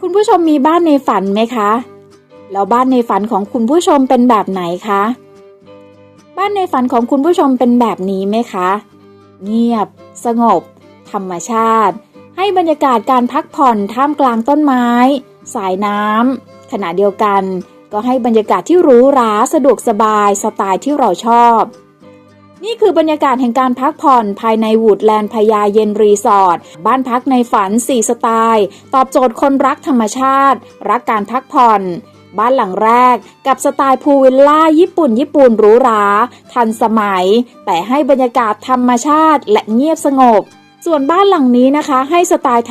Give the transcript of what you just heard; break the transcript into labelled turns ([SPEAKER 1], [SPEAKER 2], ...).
[SPEAKER 1] คุณผู้ชมมีบ้านในฝันไหมคะ แล้วบ้านในฝันของคุณผู้ชมเป็นแบบไหนคะ บ้านในฝันของคุณผู้ชมเป็นแบบนี้ไหมคะ เงียบ สงบ ธรรมชาติ ให้บรรยากาศการพักผ่อนท่ามกลางต้นไม้ สายน้ำขณะเดียวกันก็ให้บรรยากาศที่หรูหราสะดวกสบายสไตล์ที่เราชอบ นี่คือบรรยากาศแห่งการพักผ่อนภายในวูดแลนด์พญาเย็นรีสอร์ทบ้านพักในฝัน 4 สไตล์ ตอบโจทย์คนรักธรรมชาติ รักการพักผ่อน บ้านหลังแรกกับสไตล์พูลวิลล่าญี่ปุ่น ญี่ปุ่นหรูหรา ทันสมัย แต่ให้บรรยากาศธรรมชาติและเงียบสงบ ส่วนบ้านหลังนี้นะคะ ให้สไตล์ไทย